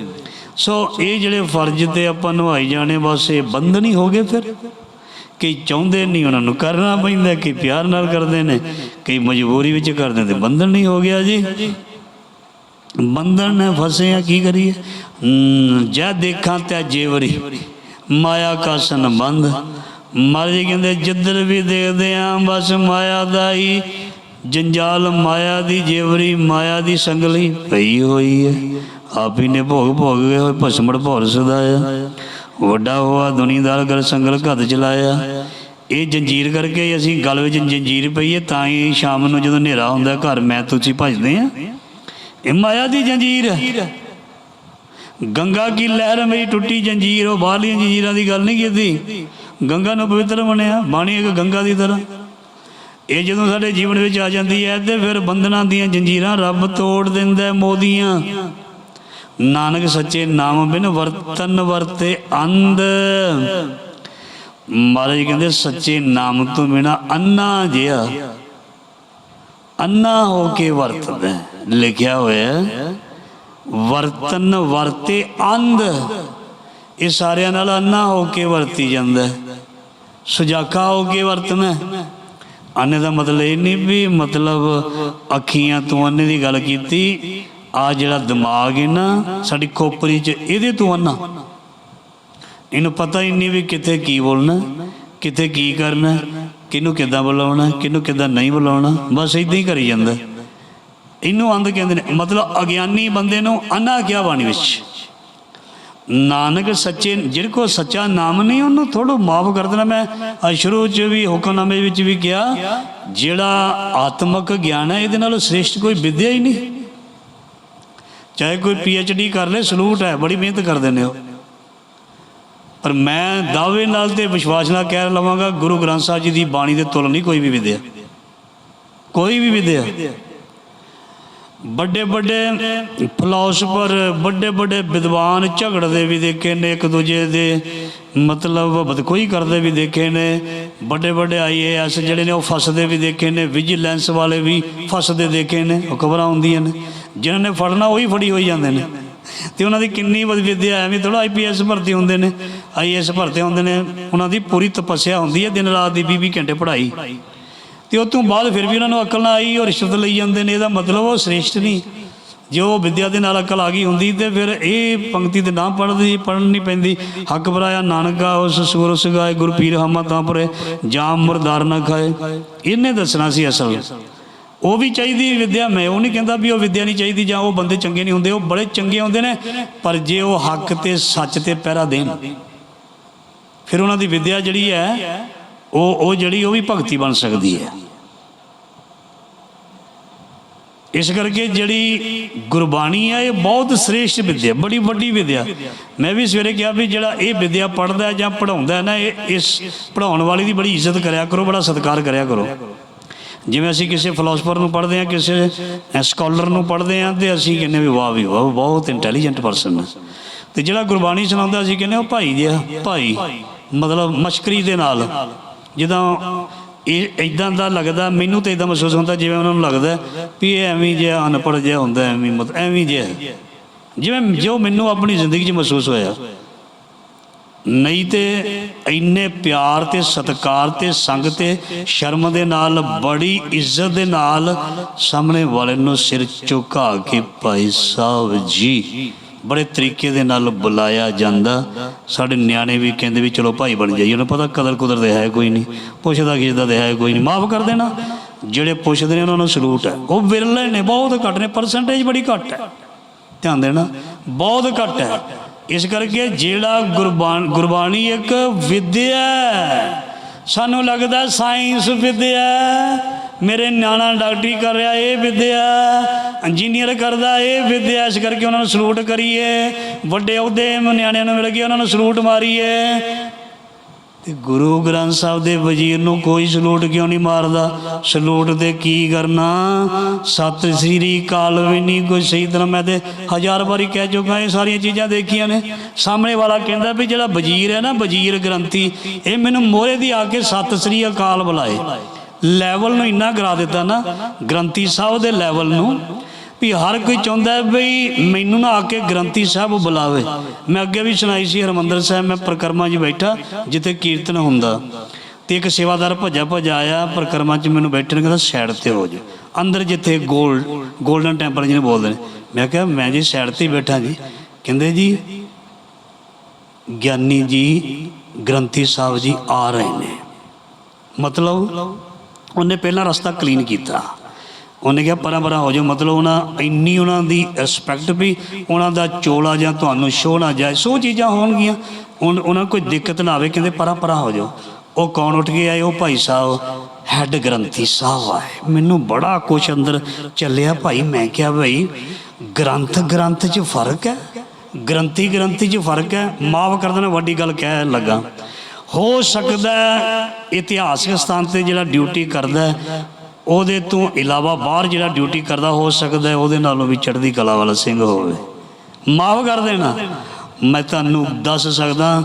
ਸੋ ਇਹ ਜਿਹੜੇ ਫਰਜ਼ ਤੇ ਆਪਾਂ ਨਿਭਾਈ ਜਾਣੇ ਬਸ ਇਹ ਬੰਧਨ ਹੀ ਹੋ ਗਏ ਫਿਰ। ਕਈ ਚਾਹੁੰਦੇ ਨਹੀਂ ਉਹਨਾਂ ਨੂੰ ਕਰਨਾ ਪੈਂਦਾ ਕਈ ਪਿਆਰ ਨਾਲ ਕਰਦੇ ਨੇ ਕਈ ਮਜਬੂਰੀ ਵਿੱਚ ਕਰਦੇ ਤੇ ਬੰਧਨ ਨਹੀਂ ਹੋ ਗਿਆ ਜੀ। ਬੰਧਨ ਨੇ ਫਸੇ ਆ ਕੀ ਕਰੀਏ? ਹਮ, ਜੈ ਦੇਖਾਂ ਤੈ ਜੇਵਰੀ ਮਾਇਆ ਕਾ ਸੰਬੰਧ। ਮਹਾਰਾਜ ਜੀ ਕਹਿੰਦੇ ਜਿੱਧਰ ਵੀ ਦੇਖਦੇ ਆਂ ਬਸ ਮਾਇਆ ਦਾ ਹੀ ਜੰਜਾਲ ਮਾਇਆ ਦੀ ਜੇਵਰੀ ਮਾਇਆ ਦੀ ਸੰਗਲੀ ਪਈ ਹੋਈ ਹੈ। ਆਪ ਹੀ ਨੇ ਭੋਗ ਭੋਗ ਗਏ ਹੋਏ, ਭਸਮੜ ਭੌਰ ਸਦਾਇਆ। ਵੱਡਾ ਹੋਆ ਦੁਨੀਦਾਰ ਗਰ ਸੰਗਲ ਘੱਤ ਚਲਾਇਆ। ਇਹ ਜੰਜੀਰ ਕਰਕੇ ਅਸੀਂ ਗਲ ਵਿੱਚ ਜੰਜੀਰ ਪਈਏ, ਤਾਂ ਹੀ ਸ਼ਾਮ ਨੂੰ ਜਦੋਂ ਹਨੇਰਾ ਹੁੰਦਾ ਘਰ, ਮੈਂ ਤੁਸੀਂ ਭਜਦੇ ਆ। ਇਹ ਮਾਇਆ ਦੀ ਜੰਜੀਰ ਗੰਗਾ ਕੀ ਲਹਿਰ ਮੇਰੀ ਟੁੱਟੀ ਜੰਜੀਰ, ਉਹ ਬਾਹਰਲੀਆਂ ਜੰਜੀਰਾਂ ਦੀ ਗੱਲ ਨਹੀਂ ਕੀਤੀ। ਗੰਗਾ ਨੂੰ ਪਵਿੱਤਰ ਬਣਿਆ ਬਾਣੀ ਇੱਕ ਗੰਗਾ ਦੀ ਤਰ੍ਹਾਂ। ਇਹ ਜਦੋਂ ਸਾਡੇ ਜੀਵਨ ਵਿੱਚ ਆ ਜਾਂਦੀ ਹੈ, ਤੇ ਫਿਰ ਬੰਧਨਾਂ ਦੀਆਂ ਜੰਜੀਰਾਂ ਰੱਬ ਤੋੜ ਦਿੰਦਾ ਮੋਦੀਆਂ। ਨਾਨਕ ਸੱਚੇ ਨਾਮ ਬਿਨ ਵਰਤਨ ਵਰਤੇ ਅੰਧ। ਮਹਾਰਾਜ ਕਹਿੰਦੇ, ਸੱਚੇ ਨਾਮ ਤੋਂ ਬਿਨਾ ਅੰਨਾ ਜਿਹਾ, ਅੰਨਾ ਹੋ ਕੇ ਵਰਤਦਾ ਲਿਖਿਆ ਹੋਇਆ ਵਰਤਨ ਵਰਤੇ ਅੰਧ। ਇਹ ਸਾਰਿਆਂ ਨਾਲ ਅੰਨਾ ਹੋ ਕੇ ਵਰਤੀ ਜਾਂਦਾ ਹੈ। ਸੁਜਾਖਾ ਹੋ ਕੇ ਵਰਤਣਾ ਅੰਨੇ ਦਾ ਮਤਲਬ ਇਹ ਨਹੀਂ ਵੀ ਮਤਲਬ ਅੱਖੀਆਂ ਤੋਂ ਅੰਨੇ ਦੀ ਗੱਲ ਕੀਤੀ ਆ ਜਿਹੜਾ ਦਿਮਾਗ ਹੈ ਨਾ, ਸਾਡੀ ਖੋਪਰੀ 'ਚ ਇਹਦੇ ਤੋਂ ਅੰਨਾ ਇਹਨੂੰ ਪਤਾ ਹੀ ਨਹੀਂ ਵੀ ਕਿੱਥੇ ਕੀ ਬੋਲਣਾ, ਕਿੱਥੇ ਕੀ ਕਰਨਾ, ਕਿਹਨੂੰ ਕਿੱਦਾਂ ਬੁਲਾਉਣਾ, ਕਿਹਨੂੰ ਕਿੱਦਾਂ ਨਹੀਂ ਬੁਲਾਉਣਾ, ਬਸ ਇਦਾਂ ਹੀ ਕਰੀ ਜਾਂਦਾ। ਇਹਨੂੰ ਅੰਧ ਕਹਿੰਦੇ ਨੇ, ਮਤਲਬ ਅਗਿਆਨੀ ਬੰਦੇ ਨੂੰ ਅੰਨਾ ਕਿਹਾ ਬਾਣੀ ਵਿੱਚ? ਨਾਨਕ ਸੱਚੇ ਜਿਹੜੇ ਕੋ ਸੱਚਾ ਨਾਮ ਨਹੀਂ, ਉਹਨੂੰ ਥੋੜਾ ਮਾਫ ਕਰ ਦੇਣਾ। ਮੈਂ ਸ਼ੁਰੂ ਚ ਵੀ, ਹੁਕਮਨਾਮੇ ਵਿੱਚ ਵੀ ਕਿਹਾ, ਜਿਹੜਾ ਆਤਮਿਕ ਗਿਆਨ ਹੈ, ਇਹਦੇ ਨਾਲੋਂ ਸ੍ਰੇਸ਼ਟ ਕੋਈ ਵਿਦਿਆ ਹੀ ਨਹੀਂ। ਚਾਹੇ ਕੋਈ ਪੀ ਐਚ ਡੀ ਕਰ ਲੇ, ਸਲੂਟ ਹੈ, ਬੜੀ ਮਿਹਨਤ ਕਰਦੇ ਨੇ ਉਹ ਪਰ ਮੈਂ ਦਾਅਵੇ ਨਾਲ ਤੇ ਵਿਸ਼ਵਾਸ ਨਾਲ ਕਹਿ ਲਵਾਂਗਾ, ਗੁਰੂ ਗ੍ਰੰਥ ਸਾਹਿਬ ਜੀ ਦੀ ਬਾਣੀ ਦੇ ਤੁਲ ਨਹੀਂ ਕੋਈ ਵੀ ਵਿਦਿਆ ਕੋਈ ਵੀ ਵਿਦਿਆ ਵੱਡੇ ਵੱਡੇ ਫਿਲਾਸਫਰ ਵੱਡੇ ਵੱਡੇ ਵਿਦਵਾਨ ਝਗੜਦੇ ਵੀ ਦੇਖੇ ਨੇ ਇੱਕ ਦੂਜੇ ਦੇ, ਮਤਲਬ ਬਦਕੋਈ ਕਰਦੇ ਵੀ ਦੇਖੇ ਨੇ। ਵੱਡੇ ਵੱਡੇ ਆਈਏਐਸ ਜਿਹੜੇ ਨੇ ਉਹ ਫਸਦੇ ਵੀ ਦੇਖੇ ਨੇ ਵਿਜੀਲੈਂਸ ਵਾਲੇ ਵੀ ਫਸਦੇ ਦੇਖੇ ਨੇ, ਉਹ ਖਬਰਾਂ ਆਉਂਦੀਆਂ ਨੇ। ਜਿਨ੍ਹਾਂ ਨੇ ਫੜਨਾ ਉਹੀ ਫੜੀ ਹੋਈ ਜਾਂਦੇ ਨੇ। ਤੇ ਉਹਨਾਂ ਦੀ ਕਿੰਨੀ ਵਧ ਵਿਦਿਆ ਐਵੇਂ ਥੋੜਾ ਆਈਪੀਐਸ ਭਰਤੀ ਹੁੰਦੇ ਨੇ ਆਈਐਸ ਭਰਤੀ ਹੁੰਦੇ ਨੇ। ਉਹਨਾਂ ਦੀ ਪੂਰੀ ਤਪੱਸਿਆ ਹੁੰਦੀ ਹੈ, ਦਿਨ ਰਾਤ ਦੀ 20 ਘੰਟੇ ਪੜ੍ਹਾਈ। ਤੇ ਉਸ ਤੋਂ ਬਾਅਦ ਫਿਰ ਵੀ ਉਹਨਾਂ ਨੂੰ ਅਕਲ ਨਾ ਆਈ ਔਰ ਰਿਸ਼ਵਤ ਲਈ ਜਾਂਦੇ ਨੇ। ਇਹਦਾ ਮਤਲਬ ਉਹ ਸ੍ਰੇਸ਼ਟ ਨਹੀਂ। ਜੇ ਉਹ ਵਿਦਿਆ ਦੇ ਨਾਲ ਅਕਲ ਆ ਗਈ ਹੁੰਦੀ ਤੇ ਫਿਰ ਇਹ ਪੰਕਤੀ ਤੇ ਨਾ ਪੜ੍ਹਦੀ, ਪੜ੍ਹਨ ਨਹੀਂ ਪੈਂਦੀ। ਹੱਕ ਬਰਾਇਆ ਨਾਨਕਾ ਉਸ ਸੂਰਸ ਗਾਏ, ਗੁਰਪੀਰ ਹਮਾ ਤਾਂ ਪਰੇ ਜਾਮ ਮੁਰਦਾਰ ਨਾ ਖਾਏ। ਇਹਨੇ ਦੱਸਣਾ ਸੀ ਅਸਲ। ਉਹ ਵੀ ਚਾਹੀਦੀ ਵਿਦਿਆ, ਮੈਂ ਉਹ ਨਹੀਂ ਕਹਿੰਦਾ ਵੀ ਉਹ ਵਿਦਿਆ ਨਹੀਂ ਚਾਹੀਦੀ ਜਾਂ ਉਹ ਬੰਦੇ ਚੰਗੇ ਨਹੀਂ ਹੁੰਦੇ, ਉਹ ਬੜੇ ਚੰਗੇ ਹੁੰਦੇ ਨੇ, ਪਰ ਜੇ ਉਹ ਹੱਕ ਤੇ, ਸੱਚ ਤੇ ਪਹਿਰਾ ਦੇਣ, ਫਿਰ ਉਹਨਾਂ ਦੀ ਵਿਦਿਆ ਜਿਹੜੀ ਹੈ, ਉਹ ਉਹ ਜਿਹੜੀ ਉਹ ਵੀ ਭਗਤੀ ਬਣ ਸਕਦੀ ਹੈ। ਇਸ ਕਰਕੇ ਜਿਹੜੀ ਗੁਰਬਾਣੀ ਹੈ, ਇਹ ਬਹੁਤ ਸ੍ਰੇਸ਼ਟ ਵਿਦਿਆ, ਬੜੀ ਵੱਡੀ ਵਿਦਿਆ। ਮੈਂ ਵੀ ਸਵੇਰੇ ਕਿਹਾ ਵੀ ਜਿਹੜਾ ਇਹ ਵਿਦਿਆ ਪੜ੍ਹਦਾ ਜਾਂ ਪੜਾਉਂਦਾ ਨਾ, ਇਹ ਇਸ ਪੜਾਉਣ ਵਾਲੇ ਦੀ ਬੜੀ ਇੱਜ਼ਤ ਕਰਿਆ ਕਰੋ, ਬੜਾ ਸਤਿਕਾਰ ਕਰਿਆ ਕਰੋ। ਜਿਵੇਂ ਅਸੀਂ ਕਿਸੇ ਫਿਲਾਸਫਰ ਨੂੰ ਪੜ੍ਹਦੇ ਹਾਂ, ਕਿਸੇ ਸਕਾਲਰ ਨੂੰ ਪੜ੍ਹਦੇ ਹਾਂ ਤੇ ਅਸੀਂ ਕਹਿੰਦੇ ਵੀ ਵਾਹ ਵੀ ਵਾਹ, ਬਹੁਤ ਇੰਟੈਲੀਜੈਂਟ ਪਰਸਨ ਹੈ ਤੇ ਜਿਹੜਾ ਗੁਰਬਾਣੀ ਸੁਣਾਉਂਦਾ, ਅਸੀਂ ਕਹਿੰਦੇ ਉਹ ਭਾਈ ਜਿਹਾ, ਭਾਈ, ਮਤਲਬ ਮਸ਼ਕਰੀ ਦੇ ਨਾਲ। ਜਦੋਂ ਇਹ ਇਦਾਂ ਦਾ ਲੱਗਦਾ, ਮੈਨੂੰ ਤੇ ਇਦਾਂ ਮਹਿਸੂਸ ਹੁੰਦਾ ਜਿਵੇਂ ਉਹਨਾਂ ਨੂੰ ਲੱਗਦਾ ਵੀ ਇਹ ਐਵੇਂ ਜਿਹਾ ਅਨਪੜ੍ਹ ਜਿਹਾ ਹੁੰਦਾ, ਐਵੇਂ ਮਤ, ਐਵੇਂ ਜਿਹਾ। ਜਿਵੇਂ ਜੋ ਮੈਨੂੰ ਆਪਣੀ ਜ਼ਿੰਦਗੀ 'ਚ ਮਹਿਸੂਸ ਹੋਇਆ। ਨਹੀਂ ਤੇ ਇੰਨੇ ਪਿਆਰ ਤੇ ਸਤਿਕਾਰ ਤੇ ਸੰਗ ਤੇ ਸ਼ਰਮ ਦੇ ਨਾਲ, ਬੜੀ ਇੱਜ਼ਤ ਦੇ ਨਾਲ ਸਾਹਮਣੇ ਵਾਲੇ ਨੂੰ ਸਿਰ ਝੁਕਾ ਕੇ ਭਾਈ ਸਾਹਿਬ ਜੀ, ਬੜੇ ਤਰੀਕੇ ਦੇ ਨਾਲ ਬੁਲਾਇਆ ਜਾਂਦਾ। ਸਾਡੇ ਨਿਆਣੇ ਵੀ ਕਹਿੰਦੇ ਵੀ ਚਲੋ ਭਾਈ ਬਣ ਜਾਈਏ, ਉਹਨੂੰ ਪਤਾ ਕਦਰ ਕੁਦਰ ਦੇ ਹੈ ਕੋਈ ਨਹੀਂ, ਪੁੱਛਦਾ ਖਿੱਚਦਾ ਦੇ ਹੈ ਕੋਈ ਨਹੀਂ, ਮਾਫ ਕਰ ਦੇਣਾ। ਜਿਹੜੇ ਪੁੱਛਦੇ ਨੇ ਉਹਨਾਂ ਨੂੰ ਸਲੂਟ ਹੈ। ਉਹ ਵਿਰਲੇ ਨੇ, ਬਹੁਤ ਘੱਟ ਨੇ ਪਰਸੈਂਟੇਜ ਬੜੀ ਘੱਟ ਹੈ। ਧਿਆਨ ਦੇਣਾ, ਬਹੁਤ ਘੱਟ ਹੈ। ਇਸ ਕਰਕੇ ਜਿਹੜਾ ਗੁਰਬਾਣੀ ਗੁਰਬਾਣੀ ਇੱਕ ਵਿਦਿਆ ਸਾਨੂੰ ਲੱਗਦਾ ਸਾਇੰਸ ਵਿਦਿਆ ਮੇਰੇ ਨਿਆਣਾ ਡਾਕਟਰੀ ਕਰ ਰਿਹਾ, ਇਹ ਵਿਦਿਆ ਇੰਜੀਨੀਅਰ ਕਰਦਾ, ਇਹ ਵਿਦਿਆ ਇਸ ਕਰਕੇ ਉਹਨਾਂ ਨੂੰ ਸਲੂਟ ਕਰੀਏ। ਵੱਡੇ ਅਹੁਦੇ ਨਿਆਣਿਆਂ ਨੂੰ ਮਿਲ ਗਏ ਉਹਨਾਂ ਨੂੰ ਸਲੂਟ ਮਾਰੀਏ। ਤੇ ਗੁਰੂ ਗ੍ਰੰਥ ਸਾਹਿਬ ਦੇ ਵਜ਼ੀਰ ਨੂੰ ਕੋਈ ਸਲੂਟ ਕਿਉਂ ਨਹੀਂ ਮਾਰਦਾ? ਸਲੂਟ ਤੇ ਕੀ ਕਰਨਾ? ਸਤਿ ਸ੍ਰੀ ਅਕਾਲ ਵੀ ਨਹੀਂ ਕੋਈ ਸਹੀ ਤਰ੍ਹਾਂ। ਮੈਂ ਤੇ ਹਜ਼ਾਰ ਵਾਰੀ ਕਹਿ ਚੁੱਕਾ, ਇਹ ਸਾਰੀਆਂ ਚੀਜ਼ਾਂ ਦੇਖੀਆਂ ਨੇ। ਸਾਹਮਣੇ ਵਾਲਾ ਕਹਿੰਦਾ ਵੀ ਜਿਹੜਾ ਵਜ਼ੀਰ ਹੈ ਨਾ, ਵਜ਼ੀਰ ਗ੍ਰੰਥੀ, ਇਹ ਮੈਨੂੰ ਮੋਹਰੇ ਦੀ ਆ ਕੇ ਸਤਿ ਸ੍ਰੀ ਅਕਾਲ ਬੁਲਾਏ। ਲੈਵਲ ਨੂੰ ਇੰਨਾ ਕਰਾ ਦਿੱਤਾ ਨਾ, ਗ੍ਰੰਥੀ ਸਾਹਿਬ ਦੇ ਲੈਵਲ ਨੂੰ ਵੀ ਹਰ ਕੋਈ ਚਾਹੁੰਦਾ ਹੈ ਵੀ ਮੈਨੂੰ ਨਾ ਆ ਕੇ ਗ੍ਰੰਥੀ ਸਾਹਿਬ ਬੁਲਾਵੇ। ਮੈਂ ਅੱਗੇ ਵੀ ਸੁਣਾਈ ਸੀ, ਹਰਮੰਦਰ ਸਾਹਿਬ, ਮੈਂ ਪ੍ਰਕਰਮਾ 'ਚ ਬੈਠਾ, ਜਿੱਥੇ ਕੀਰਤਨ ਹੁੰਦਾ। ਤੇ ਇੱਕ ਸੇਵਾਦਾਰ ਭੱਜਾ ਭੱਜਾ ਆਇਆ, ਪ੍ਰਕਰਮਾ 'ਚ ਮੈਨੂੰ ਬੈਠਣ ਕਹਿੰਦਾ, ਸਾਈਡ ਤੇ ਹੋ ਜਾ। ਅੰਦਰ ਜਿੱਥੇ ਗੋਲਡ 골ਡਨ ਟੈਂਪਲ ਜਿਹਨੇ ਬੋਲਦੇ ਨੇ। ਮੈਂ ਕਿਹਾ, ਮੈਂ ਜੀ ਸਾਈਡ ਤੇ ਬੈਠਾ ਜੀ। ਕਹਿੰਦੇ ਜੀ, ਗਿਆਨੀ ਜੀ, ਗ੍ਰੰਥੀ ਸਾਹਿਬ ਜੀ ਆ ਰਹੇ ਨੇ। ਮਤਲਬ ਉਹਨੇ ਪਹਿਲਾਂ ਰਸਤਾ ਕਲੀਨ ਕੀਤਾ। ਉਹਨੇ ਕਿਹਾ, ਪਰਾਂ ਪਰਾਂ ਹੋ ਜਾਓ। ਮਤਲਬ ਉਹਨਾਂ ਇੰਨੀ ਉਹਨਾਂ ਦੀ ਰਿਸਪੈਕਟ ਵੀ, ਉਹਨਾਂ ਦਾ ਚੋਲਾ ਜਾਂ ਤੁਹਾਨੂੰ ਸ਼ੋਹ ਨਾ ਜਾਏ, ਸੋ ਚੀਜ਼ਾਂ ਹੋਣਗੀਆਂ। ਉਨ- ਉਹਨਾਂ ਨੂੰ ਕੋਈ ਦਿੱਕਤ ਨਾ ਆਵੇ, ਕਹਿੰਦੇ ਪਰਾਂ ਪਰਾਂ ਹੋ ਜਾਓ। ਉਹ ਕੌਣ ਉੱਠ ਕੇ ਆਏ? ਉਹ ਭਾਈ ਸਾਹਿਬ ਹੈੱਡ ਗ੍ਰੰਥੀ ਸਾਹਿਬ ਆਏ। ਮੈਨੂੰ ਬੜਾ ਕੁਛ ਅੰਦਰ ਚੱਲਿਆ ਭਾਈ। ਮੈਂ ਕਿਹਾ ਭਾਈ ਗ੍ਰੰਥ ਗ੍ਰੰਥ 'ਚ ਫ਼ਰਕ ਹੈ? ਗ੍ਰੰਥੀ ਗ੍ਰੰਥੀ 'ਚ ਫ਼ਰਕ ਹੈ? ਮਾਫ ਕਰ ਦੇਣਾ, ਵੱਡੀ ਗੱਲ ਕਹਿ ਲੱਗਾ। ਹੋ ਸਕਦਾ ਇਤਿਹਾਸਕ ਸਥਾਨ ਤੇ ਜਿਹੜਾ ਡਿਊਟੀ ਕਰਦਾ ਉਹਦੇ ਤੋਂ ਇਲਾਵਾ ਬਾਹਰ ਜਿਹੜਾ ਡਿਊਟੀ ਕਰਦਾ ਹੋ ਸਕਦਾ ਉਹਦੇ ਨਾਲੋਂ ਵੀ ਚੜ੍ਹਦੀ ਕਲਾ ਵਾਲਾ ਸਿੰਘ ਹੋਵੇ। ਮਾਫ ਕਰ ਦੇਣਾ। ਮੈਂ ਤੁਹਾਨੂੰ ਦੱਸ ਸਕਦਾ,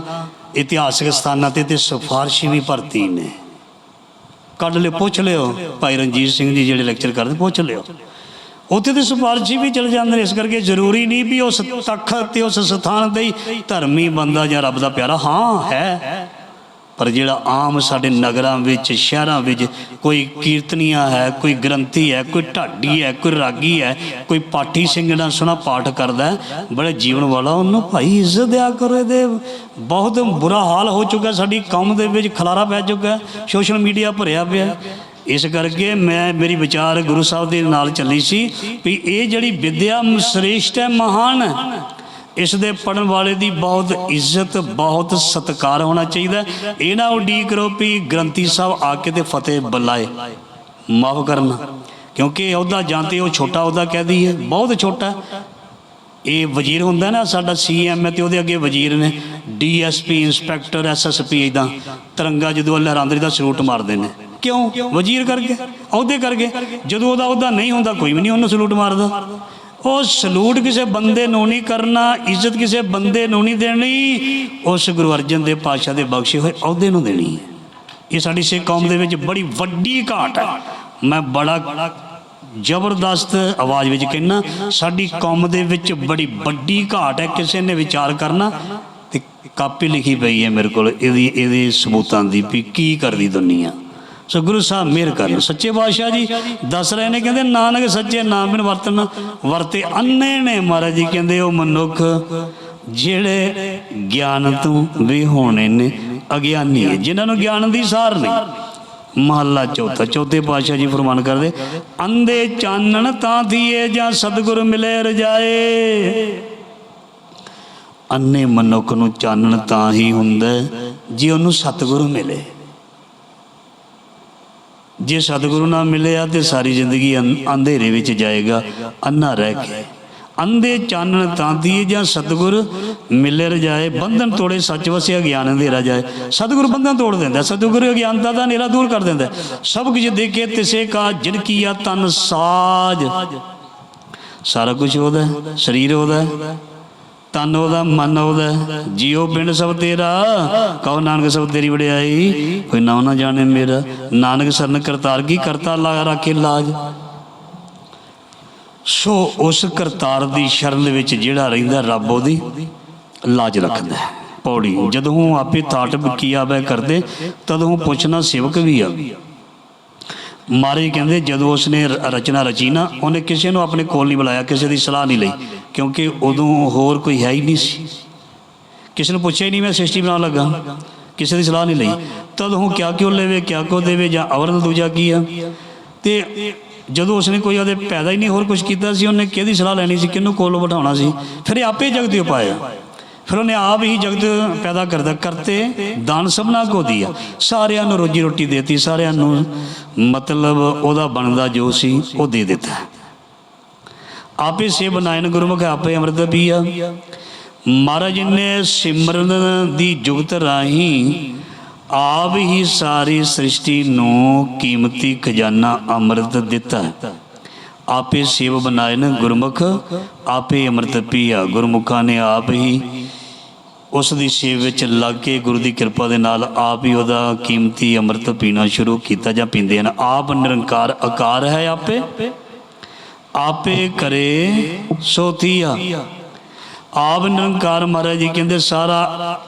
ਇਤਿਹਾਸਕ ਸਥਾਨਾਂ ਤੇ ਤੇ ਸਿਫਾਰਸ਼ੀ ਵੀ ਭਰਤੀ ਨੇ। ਕੱਢ ਲਿਓ, ਪੁੱਛ ਲਿਓ। ਭਾਈ ਰਣਜੀਤ ਸਿੰਘ ਜੀ ਜਿਹੜੇ ਲੈਕਚਰ ਕਰਦੇ, ਪੁੱਛ ਲਿਓ। ਉੱਥੇ ਤੇ ਸਿਫਾਰਸ਼ੀ ਵੀ ਚਲ ਜਾਂਦੇ ਨੇ, ਇਸ ਕਰਕੇ ਜ਼ਰੂਰੀ ਨਹੀਂ ਵੀ ਉਸ ਤਖਤ ਤੇ ਉਸ ਸਥਾਨ ਤੇ ਹੀ ਧਰਮੀ ਬੰਦਾ ਜਾਂ ਰੱਬ ਦਾ ਪਿਆਰਾ, ਹਾਂ, ਹੈ। ਪਰ ਜਿਹੜਾ ਆਮ ਸਾਡੇ ਨਗਰਾਂ ਵਿੱਚ, ਸ਼ਹਿਰਾਂ ਵਿੱਚ ਕੋਈ ਕੀਰਤਨੀਆ ਹੈ, ਕੋਈ ਗ੍ਰੰਥੀ ਹੈ, ਕੋਈ ਢਾਡੀ ਹੈ, ਕੋਈ ਰਾਗੀ ਹੈ, ਕੋਈ ਪਾਠੀ ਸਿੰਘ ਦਾ ਸੋਹਣਾ ਪਾਠ ਕਰਦਾ ਬੜੇ ਜੀਵਨ ਵਾਲਾ ਉਹਨੂੰ ਭਾਈ ਇੱਜ਼ਤ ਦਿਆ ਕਰੋ ਇਹਦੇ। ਬਹੁਤ ਬੁਰਾ ਹਾਲ ਹੋ ਚੁੱਕਾ ਸਾਡੀ ਕੌਮ ਦੇ ਵਿੱਚ, ਖਲਾਰਾ ਪੈ ਚੁੱਕਾ ਸੋਸ਼ਲ ਮੀਡੀਆ ਭਰਿਆ ਪਿਆ ਇਸ ਕਰਕੇ ਮੈਂ, ਮੇਰੀ ਵਿਚਾਰ ਗੁਰੂ ਸਾਹਿਬ ਦੇ ਨਾਲ ਚੱਲੀ ਸੀ ਵੀ ਇਹ ਜਿਹੜੀ ਵਿਦਿਆ ਸ੍ਰੇਸ਼ਟ ਹੈ, ਮਹਾਨ ਹੈ ਇਸ ਦੇ ਪੜਨ ਵਾਲੇ ਦੀ ਬਹੁਤ ਇੱਜ਼ਤ, ਬਹੁਤ ਸਤਿਕਾਰ ਹੋਣਾ ਚਾਹੀਦਾ ਇਹ ਨਾ ਉਡੀਕ ਕਰੋ ਵੀ ਗ੍ਰੰਥੀ ਸਾਹਿਬ ਆ ਕੇ ਤੇ ਫਤਿਹ ਬੁਲਾਏ। ਮਾਫ ਕਰਨਾ, ਕਿਉਂਕਿ ਉਹਦਾ ਜਾਂਦੇ ਉਹ ਛੋਟਾ ਉਹਦਾ ਕਹਦੀ ਹੈ ਬਹੁਤ ਛੋਟਾ। ਇਹ ਵਜ਼ੀਰ ਹੁੰਦਾ ਨਾ ਸਾਡਾ ਸੀਐਮ ਹੈ ਤੇ ਉਹਦੇ ਅੱਗੇ ਵਜ਼ੀਰ ਨੇ ਡੀਐਸਪੀ ਇੰਸਪੈਕਟਰ ਐਸਐਸਪੀ ਇਦਾਂ ਤਿਰੰਗਾ ਜਦੋਂ ਲਹਿਰਾਂਦਰੀ ਦਾ ਸਲੂਟ ਮਾਰਦੇ ਨੇ। ਕਿਉਂ? ਵਜ਼ੀਰ ਕਰਕੇ ਅਹੁਦੇ ਕਰਕੇ ਜਦੋਂ ਉਹਦਾ ਅਹੁਦਾ ਨਹੀਂ ਹੁੰਦਾ, ਕੋਈ ਵੀ ਨਹੀਂ ਉਹਨੂੰ ਸਲੂਟ ਮਾਰਦਾ। ਉਹ ਸਲੂਟ ਕਿਸੇ ਬੰਦੇ ਨੂੰ ਨਹੀਂ ਕਰਨਾ, ਇੱਜ਼ਤ ਕਿਸੇ ਬੰਦੇ ਨੂੰ ਨਹੀਂ ਦੇਣੀ, ਉਸ ਗੁਰੂ ਅਰਜਨ ਦੇ ਪਾਤਸ਼ਾਹ ਦੇ ਬਖਸ਼ੇ ਹੋਏ ਅਹੁਦੇ ਨੂੰ ਦੇਣੀ ਹੈ। ਇਹ ਸਾਡੀ ਸਿੱਖ ਕੌਮ ਦੇ ਵਿੱਚ ਬੜੀ ਵੱਡੀ ਘਾਟ ਹੈ। ਮੈਂ ਬੜਾ ਜ਼ਬਰਦਸਤ ਆਵਾਜ਼ ਵਿੱਚ ਕਹਿਣਾ ਸਾਡੀ ਕੌਮ ਦੇ ਵਿੱਚ ਬੜੀ ਵੱਡੀ ਘਾਟ ਹੈ ਕਿਸੇ ਨੇ ਵਿਚਾਰ ਕਰਨਾ ਤੇ ਕਾਪੀ ਲਿਖੀ ਪਈ ਹੈ ਮੇਰੇ ਕੋਲ, ਇਹਦੀ ਇਹਦੇ ਸਬੂਤਾਂ ਦੀ ਵੀ ਕੀ ਕਰਦੀ ਦੁਨੀਆ। ਸੋ ਗੁਰੂ ਸਾਹਿਬ ਮਿਹਰ ਕਰਨ ਸੱਚੇ ਬਾਦਸ਼ਾਹ ਜੀ ਦੱਸ ਰਹੇ ਨੇ, ਕਹਿੰਦੇ, ਨਾਨਕ ਸੱਚੇ ਨਾਮ ਬਿਨ ਵਰਤਨ, ਵਰਤੇ ਅੰਨੇ ਨੇ ਮਹਾਰਾਜ ਜੀ। ਕਹਿੰਦੇ, ਉਹ ਮਨੁੱਖ ਜਿਹੜੇ ਗਿਆਨ ਤੋਂ ਵੀ ਹੋਣੇ ਨੇ, ਅਗਿਆਨੀ ਹੈ। ਜਿਨ੍ਹਾਂ ਨੂੰ ਗਿਆਨ ਦੀ ਸਾਰ ਨਹੀਂ, ਮਹੱਲਾ ਚੌਥਾ। ਚੌਥੇ ਪਾਤਸ਼ਾਹ ਜੀ ਫਰਮਾਨ ਕਰਦੇ ਅੰਦੇ ਚਾਨਣ ਤਾਂ ਦੀਏ ਜਾਂ ਸਤਿਗੁਰ ਮਿਲੇ ਰਜਾਏ। ਅੰਨੇ ਮਨੁੱਖ ਨੂੰ ਚਾਨਣ ਤਾਂ ਹੀ ਹੁੰਦਾ ਹੈ, ਜੇ ਉਹਨੂੰ ਸਤਿਗੁਰ ਮਿਲੇ। ਜੇ ਸਤਿਗੁਰੂ ਨਾ ਮਿਲਿਆ ਤੇ ਸਾਰੀ ਜ਼ਿੰਦਗੀ ਅੰਧ- ਅੰਧੇਰੇ ਵਿੱਚ ਜਾਏਗਾ ਅੰਨਾ ਰਹਿ ਕੇ। ਅੰਧੇ ਚਾਨਣ ਤਾਂਦੀਏ ਜਾਂ ਸਤਿਗੁਰ ਮਿਲੇ ਰਜਾਏ ਬੰਧਨ ਤੋੜੇ ਸੱਚ ਵਸਿਆ ਗਿਆਨ ਅੰਧੇਰਾ ਜਾਏ। ਸਤਿਗੁਰ ਬੰਧਨ ਤੋੜ ਦਿੰਦਾ, ਸਤਿਗੁਰ ਅਗਿਆਨਤਾ ਦਾ ਹਨੇਰਾ ਦੂਰ ਕਰ ਦਿੰਦਾ। ਸਭ ਕੁਝ ਦੇਖੇ ਤਿਸੇ ਕਾ ਜਿਨ ਕੀਆ ਤਨ ਸਾਜ। ਸਾਰਾ ਕੁਝ ਉਹਦਾ ਸਰੀਰ ਉਹਦਾ ਤਨ ਉਹਦਾ, ਮਨ ਉਹਦਾ, ਜਿਉ ਪਿੰਡ ਸਭ ਤੇਰਾ, ਕਹੋ ਨਾਨਕ ਸਭ ਤੇਰੀ ਵਡਿਆਈ, ਕੋਈ ਨਾ ਨਾ ਜਾਣੇ ਮੇਰਾ, ਨਾਨਕ ਸਰਨ ਕਰਤਾਰ, ਕੀ ਕਰਤਾ ਲਾ ਰੱਖੇ ਲਾਜ? ਸੋ ਉਸ ਕਰਤਾਰ ਦੀ ਸ਼ਰਨ ਵਿੱਚ ਜਿਹੜਾ ਰਹਿੰਦਾ ਰੱਬ ਉਹਦੀ ਲਾਜ ਰੱਖਦਾ ਪੌੜੀ। ਜਦੋਂ ਆਪੇ ਤਾਟ ਕੀ ਆਵੇ ਕਰਦੇ, ਤਦੋਂ ਪੁੱਛਣਾ ਸੇਵਕ ਵੀ ਆ। ਮਾਰੇ ਕਹਿੰਦੇ ਜਦੋਂ ਉਸਨੇ ਰ- ਰਚਨਾ ਰਚੀ ਨਾ, ਉਹਨੇ ਕਿਸੇ ਨੂੰ ਆਪਣੇ ਕੋਲ ਨਹੀਂ ਬੁਲਾਇਆ, ਕਿਸੇ ਦੀ ਸਲਾਹ ਨਹੀਂ ਲਈ, ਕਿਉਂਕਿ ਉਦੋਂ ਹੋਰ ਕੋਈ ਹੈ ਹੀ ਨਹੀਂ ਸੀ। ਕਿਸੇ ਨੂੰ ਪੁੱਛਿਆ ਹੀ ਨਹੀਂ, ਮੈਂ ਸ੍ਰਿਸ਼ਟੀ ਬਣਾਉਣ ਲੱਗਾ, ਕਿਸੇ ਦੀ ਸਲਾਹ ਨਹੀਂ ਲਈ। ਤਦ ਉਹ ਕਿਆ ਕਿਉਂ ਲੈਵੇ, ਕਿਆ ਕਿਉਂ ਦੇਵੇ, ਜਾਂ ਅਵਰਨ ਦੂਜਾ ਕੀ ਆ? ਤੇ ਜਦੋਂ ਉਸਨੇ ਕੋਈ ਉਹਦੇ ਪੈਦਾ ਹੀ ਨਹੀਂ ਹੋਰ ਕੁਝ ਕੀਤਾ ਸੀ, ਉਹਨੇ ਕਿਹਦੀ ਸਲਾਹ ਲੈਣੀ ਸੀ, ਕਿਹਨੂੰ ਕੋਲ ਬਿਠਾਉਣਾ ਸੀ? ਫਿਰ ਆਪੇ ਜਗਤ ਉਪਾਇਆ ਫਿਰ ਉਹਨੇ ਆਪ ਹੀ ਜਗਤ ਪੈਦਾ ਕਰਦਾ, ਕਰਤੇ, ਦਾਨ ਸਭਨਾ ਕੋ ਦਿਆ। ਸਾਰਿਆਂ ਨੂੰ ਰੋਜੀ ਰੋਟੀ ਦੇਤੀ, ਸਾਰਿਆਂ ਨੂੰ ਮਤਲਬ ਉਹਦਾ ਬਣਦਾ ਜੋ ਸੀ, ਉਹ ਦੇ ਦਿੱਤਾ। ਆਪੇ ਸੇ ਬਨਾਇਨ ਗੁਰਮੁਖ ਆਪੇ ਅੰਮ੍ਰਿਤ ਪੀਆ। ਮਹਾਰਾਜ ਜੀ ਨੇ ਸਿਮਰਨ ਦੀ ਜੁਗਤ ਰਾਹੀਂ ਆਪ ਹੀ ਸਾਰੀ ਸ੍ਰਿਸ਼ਟੀ ਨੂੰ ਕੀਮਤੀ ਖਜ਼ਾਨਾ ਅੰਮ੍ਰਿਤ ਦਿੱਤਾ। ਆਪੇ ਸੇਵ ਬਨਾਇਨ ਗੁਰਮੁਖ, ਆਪੇ ਅੰਮ੍ਰਿਤ ਪੀਆ। ਗੁਰਮੁਖਾਂ ਨੇ ਆਪ ਹੀ ਉਸ ਦੀ ਸੇਵ ਵਿੱਚ ਲੱਗ ਕੇ ਗੁਰੂ ਦੀ ਕਿਰਪਾ ਦੇ ਨਾਲ ਆਪ ਹੀ ਉਹਦਾ ਕੀਮਤੀ ਅੰਮ੍ਰਿਤ ਪੀਣਾ ਸ਼ੁਰੂ ਕੀਤਾ ਜਾਂ ਪੀਂਦੇ ਹਨ। ਆਪ ਨਿਰੰਕਾਰ ਆਕਾਰ ਹੈ ਆਪੇ? ਆਪੇ ਕਰੇ ਸੋ ਥੀਆ ਆਪ ਨਿਰੰਕਾਰ ਮਹਾਰਾਜ ਜੀ ਕਹਿੰਦੇ ਸਾਰਾ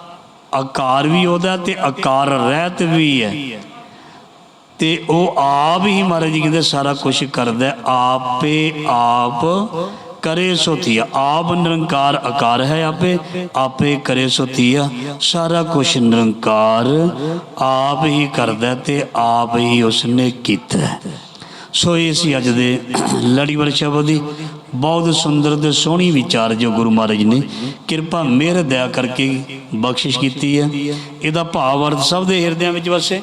ਆਕਾਰ ਵੀ ਉਹਦਾ ਤੇ ਆਕਾਰ ਰਹਿਤ ਵੀ ਹੈ। ਤੇ ਉਹ ਆਪ ਹੀ ਮਹਾਰਾਜ ਜੀ ਕਹਿੰਦੇ ਸਾਰਾ ਕੁਝ ਕਰਦਾ ਆਪੇ ਆਪ ਕਰੇ ਸੋ ਥੀਆ ਆਪ ਨਿਰੰਕਾਰ ਆਕਾਰ ਹੈ ਆਪੇ ਆਪੇ ਕਰੇ ਸੋ ਥੀਆ ਸਾਰਾ ਕੁਝ ਨਿਰੰਕਾਰ, ਆਪ ਹੀ ਕਰਦਾ ਹੈ ਤੇ ਆਪ ਹੀ ਉਸਨੇ ਕੀਤਾ ਸੋ ਇਹ ਸੀ ਅੱਜ ਦੇ ਲੜੀਵਰ ਸ਼ਬਦ ਦੀ ਬਹੁਤ ਸੁੰਦਰ ਤੇ ਸੋਹਣੀ ਵਿਚਾਰ ਜੋ ਗੁਰੂ ਮਹਾਰਾਜ ਨੇ ਕਿਰਪਾ ਮਿਹਰ ਦਇਆ ਕਰਕੇ ਬਖਸ਼ਿਸ਼ ਕੀਤੀ ਹੈ। ਇਹਦਾ ਭਾਵ ਅਰਥ ਸਭ ਦੇ ਹਿਰਦਿਆਂ ਵਿੱਚ ਵਸੇ।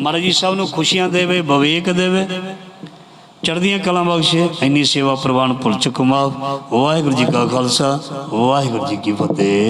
ਮਹਾਰਾਜ ਜੀ ਸਭ ਨੂੰ ਖੁਸ਼ੀਆਂ ਦੇਵੇ, ਵਿਵੇਕ ਦੇਵੇ। ਚੜ੍ਹਦੀਆਂ ਕਲਾਂ ਬਖਸ਼ੇ, ਇੰਨੀ ਸੇਵਾ ਪ੍ਰਵਾਨ ਭੁੱਲ ਚੁੱਕਾ ਵਾਹਿਗੁਰੂ ਜੀ ਕਾ ਖਾਲਸਾ, ਵਾਹਿਗੁਰੂ ਜੀ ਕੀ ਫਤਿਹ।